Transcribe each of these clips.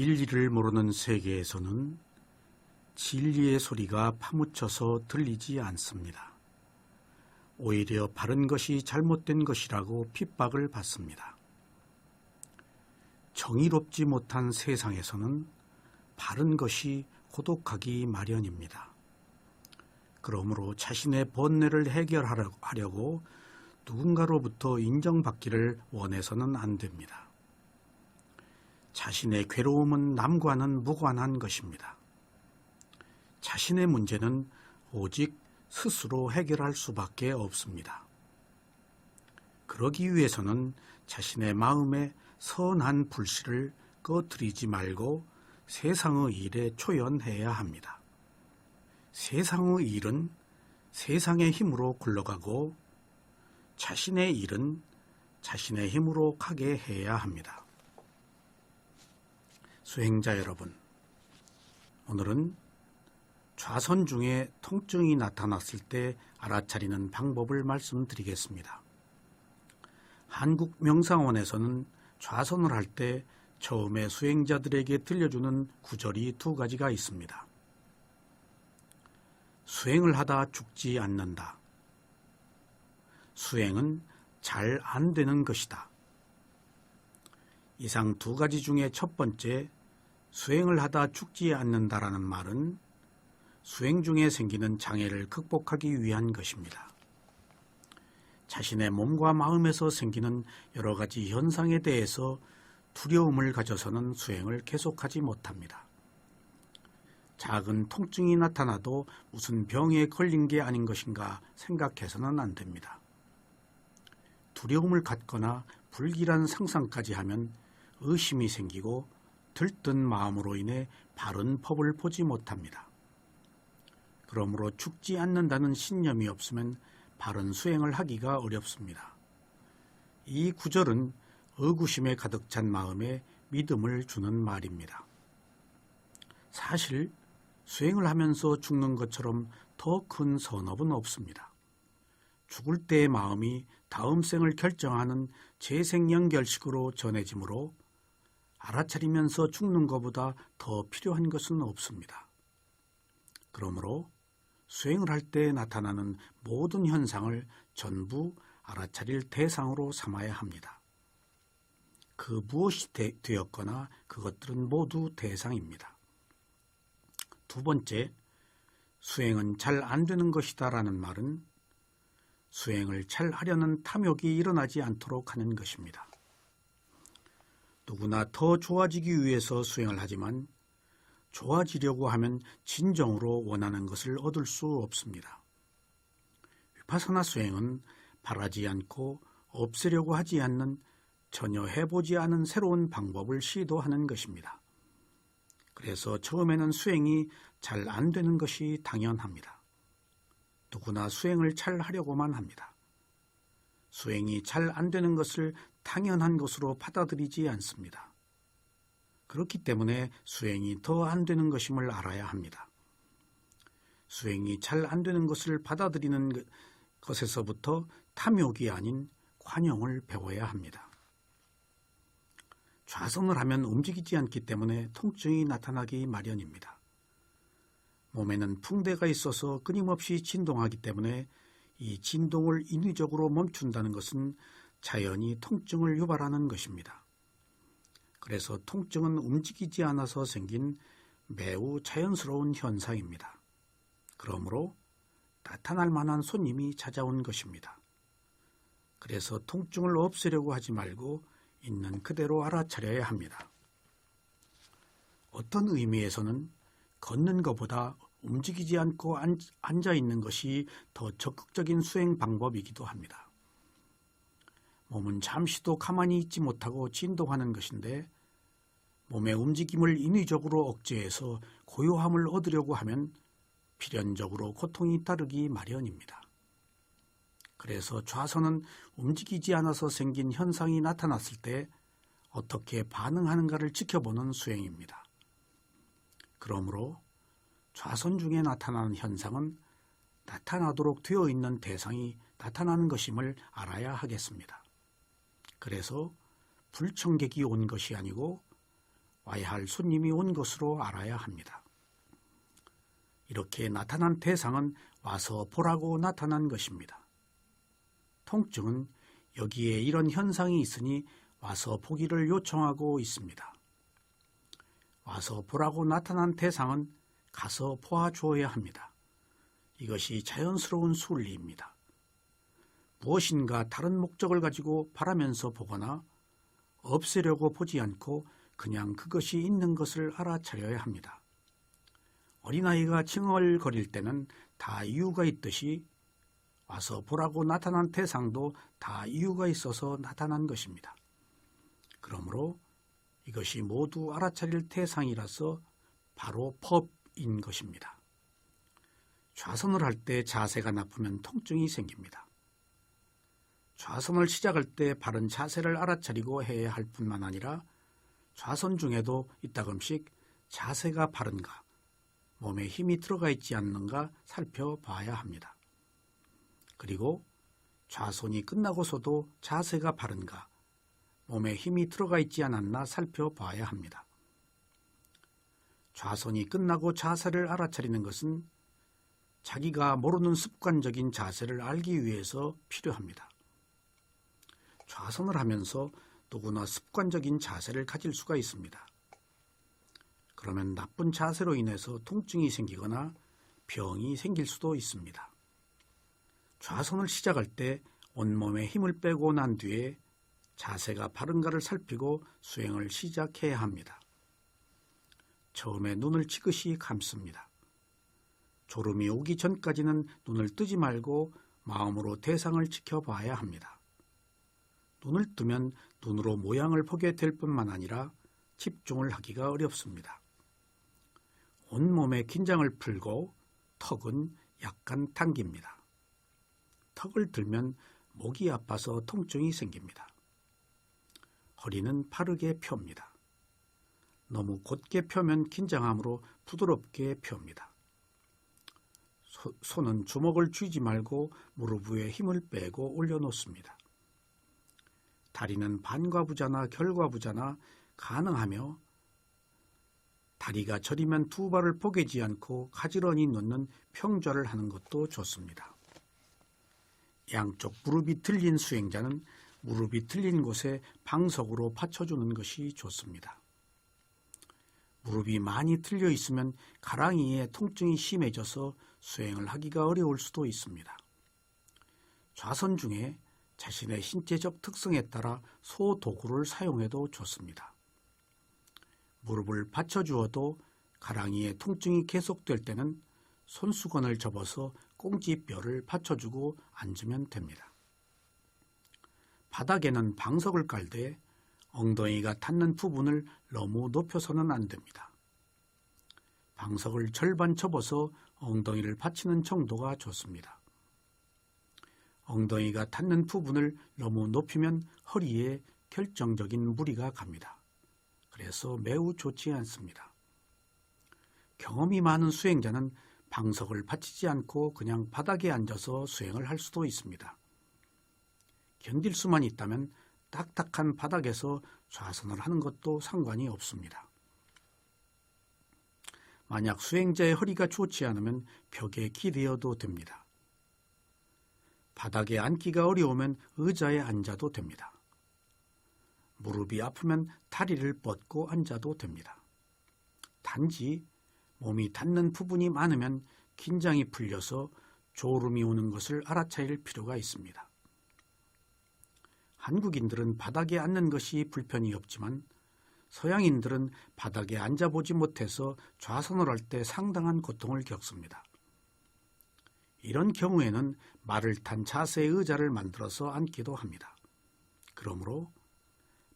진리를 모르는 세계에서는 진리의 소리가 파묻혀서 들리지 않습니다. 오히려 바른 것이 잘못된 것이라고 핍박을 받습니다. 정의롭지 못한 세상에서는 바른 것이 고독하기 마련입니다. 그러므로 자신의 번뇌를 해결하려고 누군가로부터 인정받기를 원해서는 안 됩니다. 자신의 괴로움은 남과는 무관한 것입니다. 자신의 문제는 오직 스스로 해결할 수밖에 없습니다. 그러기 위해서는 자신의 마음에 선한 불씨를 꺼뜨리지 말고 세상의 일에 초연해야 합니다. 세상의 일은 세상의 힘으로 굴러가고 자신의 일은 자신의 힘으로 가게 해야 합니다. 수행자 여러분, 오늘은 좌선 중에 통증이 나타났을 때 알아차리는 방법을 말씀드리겠습니다. 한국 명상원에서는 좌선을 할 때 처음에 수행자들에게 들려주는 구절이 두 가지가 있습니다. 수행을 하다 죽지 않는다. 수행은 잘 안 되는 것이다. 이상 두 가지 중에 첫 번째, 수행을 하다 죽지 않는다라는 말은 수행 중에 생기는 장애를 극복하기 위한 것입니다. 자신의 몸과 마음에서 생기는 여러 가지 현상에 대해서 두려움을 가져서는 수행을 계속하지 못합니다. 작은 통증이 나타나도 무슨 병에 걸린 게 아닌 것인가 생각해서는 안 됩니다. 두려움을 갖거나 불길한 상상까지 하면 의심이 생기고 들뜬 마음으로 인해 바른 법을 보지 못합니다. 그러므로 죽지 않는다는 신념이 없으면 바른 수행을 하기가 어렵습니다. 이 구절은 의구심에 가득 찬 마음에 믿음을 주는 말입니다. 사실 수행을 하면서 죽는 것처럼 더 큰 선업은 없습니다. 죽을 때의 마음이 다음 생을 결정하는 재생연결식으로 전해지므로 알아차리면서 죽는 것보다 더 필요한 것은 없습니다. 그러므로 수행을 할 때 나타나는 모든 현상을 전부 알아차릴 대상으로 삼아야 합니다. 그 무엇이 되, 되었거나 그것들은 모두 대상입니다. 두 번째, 수행은 잘 안 되는 것이다 라는 말은 수행을 잘 하려는 탐욕이 일어나지 않도록 하는 것입니다. 누구나 더 좋아지기 위해서 수행을 하지만 좋아지려고 하면 진정으로 원하는 것을 얻을 수 없습니다. 위파사나 수행은 바라지 않고 없애려고 하지 않는 전혀 해보지 않은 새로운 방법을 시도하는 것입니다. 그래서 처음에는 수행이 잘 안 되는 것이 당연합니다. 누구나 수행을 잘 하려고만 합니다. 수행이 잘 안 되는 것을 당연한 것으로 받아들이지 않습니다. 그렇기 때문에 수행이 더 안 되는 것임을 알아야 합니다. 수행이 잘 안 되는 것을 받아들이는 것에서부터 탐욕이 아닌 관용을 배워야 합니다. 좌선을 하면 움직이지 않기 때문에 통증이 나타나기 마련입니다. 몸에는 풍대가 있어서 끊임없이 진동하기 때문에 이 진동을 인위적으로 멈춘다는 것은 자연히 통증을 유발하는 것입니다. 그래서 통증은 움직이지 않아서 생긴 매우 자연스러운 현상입니다. 그러므로 나타날 만한 손님이 찾아온 것입니다. 그래서 통증을 없애려고 하지 말고 있는 그대로 알아차려야 합니다. 어떤 의미에서는 걷는 것보다 움직이지 않고 앉아 있는 것이 더 적극적인 수행 방법이기도 합니다. 몸은 잠시도 가만히 있지 못하고 진동하는 것인데 몸의 움직임을 인위적으로 억제해서 고요함을 얻으려고 하면 필연적으로 고통이 따르기 마련입니다. 그래서 좌선은 움직이지 않아서 생긴 현상이 나타났을 때 어떻게 반응하는가를 지켜보는 수행입니다. 그러므로 좌선 중에 나타나는 현상은 나타나도록 되어 있는 대상이 나타나는 것임을 알아야 하겠습니다. 그래서 불청객이 온 것이 아니고 와야 할 손님이 온 것으로 알아야 합니다. 이렇게 나타난 대상은 와서 보라고 나타난 것입니다. 통증은 여기에 이런 현상이 있으니 와서 보기를 요청하고 있습니다. 와서 보라고 나타난 대상은 가서 보아주어야 합니다. 이것이 자연스러운 순리입니다. 무엇인가 다른 목적을 가지고 바라면서 보거나 없애려고 보지 않고 그냥 그것이 있는 것을 알아차려야 합니다. 어린아이가 칭얼거릴 때는 다 이유가 있듯이 와서 보라고 나타난 대상도 다 이유가 있어서 나타난 것입니다. 그러므로 이것이 모두 알아차릴 대상이라서 바로 법인 것입니다. 좌선을 할 때 자세가 나쁘면 통증이 생깁니다. 좌선을 시작할 때 바른 자세를 알아차리고 해야 할 뿐만 아니라 좌선 중에도 이따금씩 자세가 바른가, 몸에 힘이 들어가 있지 않는가 살펴봐야 합니다. 그리고 좌손이 끝나고서도 자세가 바른가, 몸에 힘이 들어가 있지 않았나 살펴봐야 합니다. 좌선이 끝나고 자세를 알아차리는 것은 자기가 모르는 습관적인 자세를 알기 위해서 필요합니다. 좌선을 하면서 누구나 습관적인 자세를 가질 수가 있습니다. 그러면 나쁜 자세로 인해서 통증이 생기거나 병이 생길 수도 있습니다. 좌선을 시작할 때 온몸에 힘을 빼고 난 뒤에 자세가 바른가를 살피고 수행을 시작해야 합니다. 처음에 눈을 지그시 감습니다. 졸음이 오기 전까지는 눈을 뜨지 말고 마음으로 대상을 지켜봐야 합니다. 눈을 뜨면 눈으로 모양을 보게 될 뿐만 아니라 집중을 하기가 어렵습니다. 온몸의 긴장을 풀고 턱은 약간 당깁니다. 턱을 들면 목이 아파서 통증이 생깁니다. 허리는 바르게 펴니다. 너무 곧게 펴면 긴장함으로 부드럽게 펴니다. 소, 손은 주먹을 쥐지 말고 무릎 위에 힘을 빼고 올려놓습니다. 다리는 반과부자나 결과부자나 가능하며 다리가 저리면 두 발을 포개지 않고 가지런히 놓는 평좌를 하는 것도 좋습니다. 양쪽 무릎이 틀린 수행자는 무릎이 틀린 곳에 방석으로 받쳐주는 것이 좋습니다. 무릎이 많이 틀려 있으면 가랑이에 통증이 심해져서 수행을 하기가 어려울 수도 있습니다. 좌선 중에 자신의 신체적 특성에 따라 소도구를 사용해도 좋습니다. 무릎을 받쳐주어도 가랑이에 통증이 계속될 때는 손수건을 접어서 꽁지뼈를 받쳐주고 앉으면 됩니다. 바닥에는 방석을 깔되 엉덩이가 닿는 부분을 너무 높여서는 안 됩니다. 방석을 절반 접어서 엉덩이를 받치는 정도가 좋습니다. 엉덩이가 닿는 부분을 너무 높이면 허리에 결정적인 무리가 갑니다. 그래서 매우 좋지 않습니다. 경험이 많은 수행자는 방석을 받치지 않고 그냥 바닥에 앉아서 수행을 할 수도 있습니다. 견딜 수만 있다면 딱딱한 바닥에서 좌선을 하는 것도 상관이 없습니다. 만약 수행자의 허리가 좋지 않으면 벽에 기대어도 됩니다. 바닥에 앉기가 어려우면 의자에 앉아도 됩니다. 무릎이 아프면 다리를 뻗고 앉아도 됩니다. 단지 몸이 닿는 부분이 많으면 긴장이 풀려서 졸음이 오는 것을 알아차릴 필요가 있습니다. 한국인들은 바닥에 앉는 것이 불편이 없지만 서양인들은 바닥에 앉아보지 못해서 좌선을 할 때 상당한 고통을 겪습니다. 이런 경우에는 말을 탄 자세의 의자를 만들어서 앉기도 합니다. 그러므로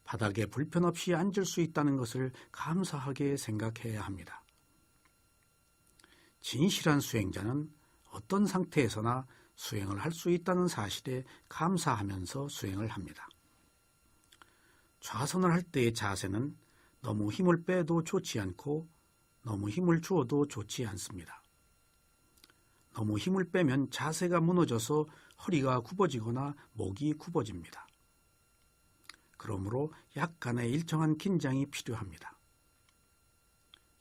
바닥에 불편 없이 앉을 수 있다는 것을 감사하게 생각해야 합니다. 진실한 수행자는 어떤 상태에서나 수행을 할 수 있다는 사실에 감사하면서 수행을 합니다. 좌선을 할 때의 자세는 너무 힘을 빼도 좋지 않고 너무 힘을 주어도 좋지 않습니다. 너무 힘을 빼면 자세가 무너져서 허리가 굽어지거나 목이 굽어집니다. 그러므로 약간의 일정한 긴장이 필요합니다.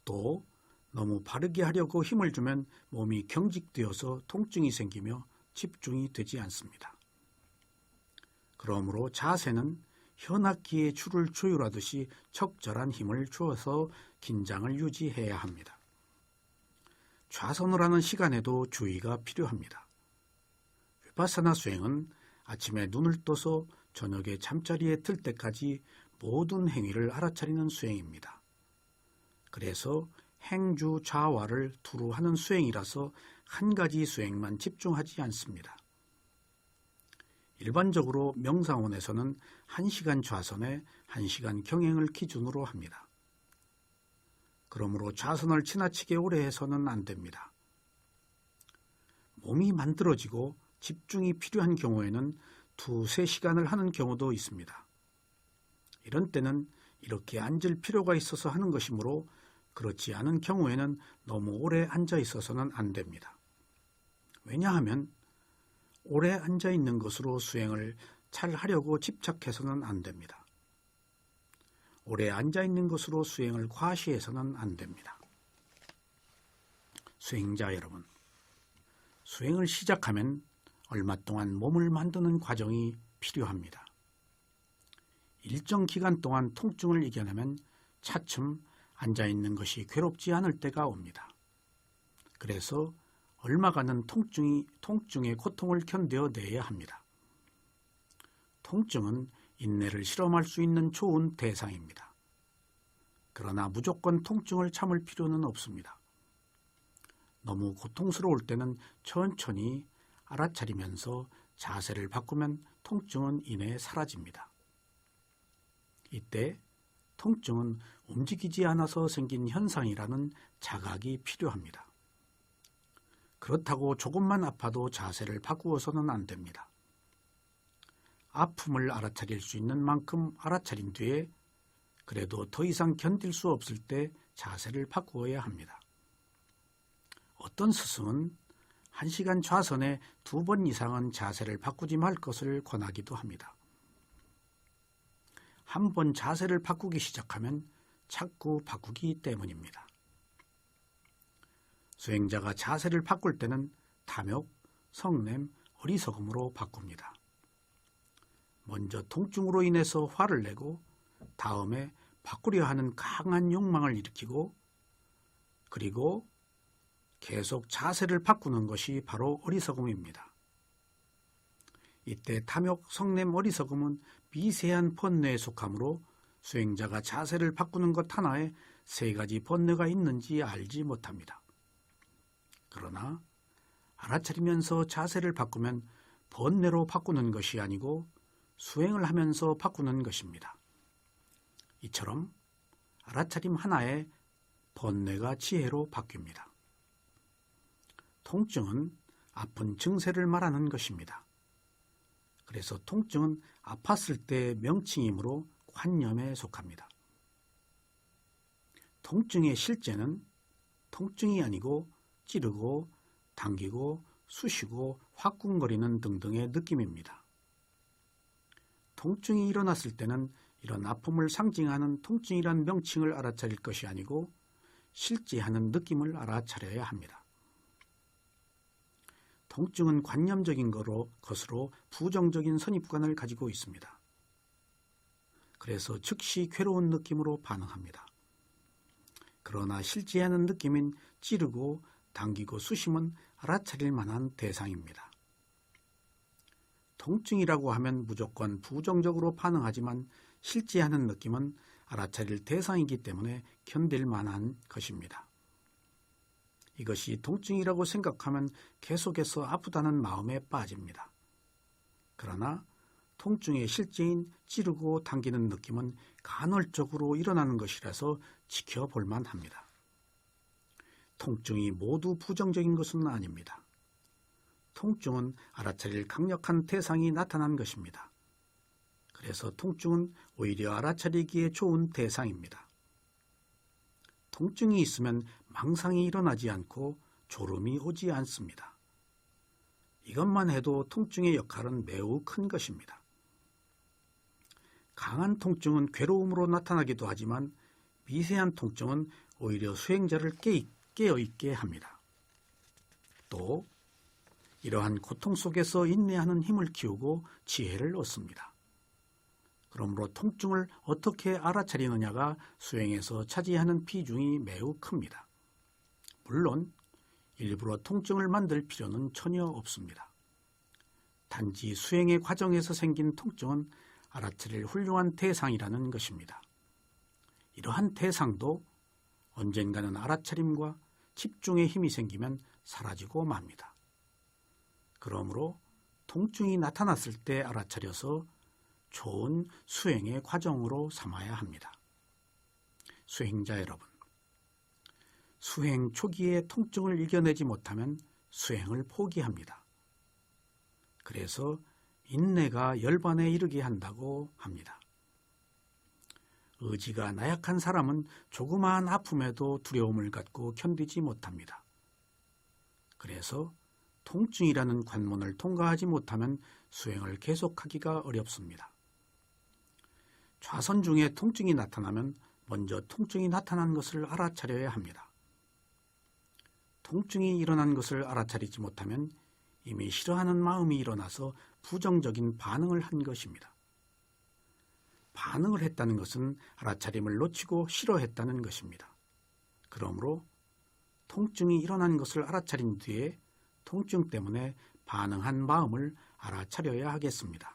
또 너무 바르게 하려고 힘을 주면 몸이 경직되어서 통증이 생기며 집중이 되지 않습니다. 그러므로 자세는 현악기에 줄을 조율하듯이 적절한 힘을 주어서 긴장을 유지해야 합니다. 좌선을 하는 시간에도 주의가 필요합니다. 위파사나 수행은 아침에 눈을 떠서 저녁에 잠자리에 들 때까지 모든 행위를 알아차리는 수행입니다. 그래서 행주 좌화를 두루 하는 수행이라서 한 가지 수행만 집중하지 않습니다. 일반적으로 명상원에서는 1시간 좌선에 1시간 경행을 기준으로 합니다. 그러므로 좌선을 지나치게 오래 해서는 안 됩니다. 몸이 만들어지고 집중이 필요한 경우에는 두세 시간을 하는 경우도 있습니다. 이런 때는 이렇게 앉을 필요가 있어서 하는 것이므로 그렇지 않은 경우에는 너무 오래 앉아 있어서는 안 됩니다. 왜냐하면 오래 앉아 있는 것으로 수행을 잘 하려고 집착해서는 안 됩니다. 오래 앉아 있는 것으로 수행을 과시해서는 안 됩니다. 수행자 여러분, 수행을 시작하면 얼마 동안 몸을 만드는 과정이 필요합니다. 일정 기간 동안 통증을 이겨내면 차츰 앉아 있는 것이 괴롭지 않을 때가 옵니다. 그래서 얼마간은 통증이 통증의 고통을 견뎌내야 합니다. 통증은 인내를 실험할 수 있는 좋은 대상입니다. 그러나 무조건 통증을 참을 필요는 없습니다. 너무 고통스러울 때는 천천히 알아차리면서 자세를 바꾸면 통증은 이내 사라집니다. 이때 통증은 움직이지 않아서 생긴 현상이라는 자각이 필요합니다. 그렇다고 조금만 아파도 자세를 바꾸어서는 안 됩니다. 아픔을 알아차릴 수 있는 만큼 알아차린 뒤에 그래도 더 이상 견딜 수 없을 때 자세를 바꾸어야 합니다. 어떤 스승은 한 시간 좌선에 두 번 이상은 자세를 바꾸지 말 것을 권하기도 합니다. 한 번 자세를 바꾸기 시작하면 자꾸 바꾸기 때문입니다. 수행자가 자세를 바꿀 때는 탐욕, 성냄, 어리석음으로 바꿉니다. 먼저 통증으로 인해서 화를 내고 다음에 바꾸려 하는 강한 욕망을 일으키고 그리고 계속 자세를 바꾸는 것이 바로 어리석음입니다. 이때 탐욕, 성냄, 어리석음은 미세한 번뇌에 속하므로 수행자가 자세를 바꾸는 것 하나에 세 가지 번뇌가 있는지 알지 못합니다. 그러나 알아차리면서 자세를 바꾸면 번뇌로 바꾸는 것이 아니고 수행을 하면서 바꾸는 것입니다. 이처럼 알아차림 하나에 번뇌가 지혜로 바뀝니다. 통증은 아픈 증세를 말하는 것입니다. 그래서 통증은 아팠을 때 명칭이므로 관념에 속합니다. 통증의 실제는 통증이 아니고 찌르고 당기고 쑤시고 화끈거리는 등등의 느낌입니다. 통증이 일어났을 때는 이런 아픔을 상징하는 통증이란 명칭을 알아차릴 것이 아니고 실제하는 느낌을 알아차려야 합니다. 통증은 관념적인 것으로 부정적인 선입관을 가지고 있습니다. 그래서 즉시 괴로운 느낌으로 반응합니다. 그러나 실제하는 느낌인 찌르고 당기고 쑤심은 알아차릴 만한 대상입니다. 통증이라고 하면 무조건 부정적으로 반응하지만 실제하는 느낌은 알아차릴 대상이기 때문에 견딜 만한 것입니다. 이것이 통증이라고 생각하면 계속해서 아프다는 마음에 빠집니다. 그러나 통증의 실제인 찌르고 당기는 느낌은 간헐적으로 일어나는 것이라서 지켜볼 만합니다. 통증이 모두 부정적인 것은 아닙니다. 통증은 알아차릴 강력한 대상이 나타난 것입니다. 그래서 통증은 오히려 알아차리기에 좋은 대상입니다. 통증이 있으면 망상이 일어나지 않고 졸음이 오지 않습니다. 이것만 해도 통증의 역할은 매우 큰 것입니다. 강한 통증은 괴로움으로 나타나기도 하지만 미세한 통증은 오히려 수행자를 깨- 깨어있게 합니다. 또 이러한 고통 속에서 인내하는 힘을 키우고 지혜를 얻습니다. 그러므로 통증을 어떻게 알아차리느냐가 수행에서 차지하는 비중이 매우 큽니다. 물론 일부러 통증을 만들 필요는 전혀 없습니다. 단지 수행의 과정에서 생긴 통증은 알아차릴 훌륭한 대상이라는 것입니다. 이러한 대상도 언젠가는 알아차림과 집중의 힘이 생기면 사라지고 맙니다. 그러므로 통증이 나타났을 때 알아차려서 좋은 수행의 과정으로 삼아야 합니다. 수행자 여러분, 수행 초기에 통증을 이겨내지 못하면 수행을 포기합니다. 그래서 인내가 열반에 이르게 한다고 합니다. 의지가 나약한 사람은 조그마한 아픔에도 두려움을 갖고 견디지 못합니다. 그래서 통증이라는 관문을 통과하지 못하면 수행을 계속하기가 어렵습니다. 좌선 중에 통증이 나타나면 먼저 통증이 나타난 것을 알아차려야 합니다. 통증이 일어난 것을 알아차리지 못하면 이미 싫어하는 마음이 일어나서 부정적인 반응을 한 것입니다. 반응을 했다는 것은 알아차림을 놓치고 싫어했다는 것입니다. 그러므로 통증이 일어난 것을 알아차린 뒤에 통증 때문에 반응한 마음을 알아차려야 하겠습니다.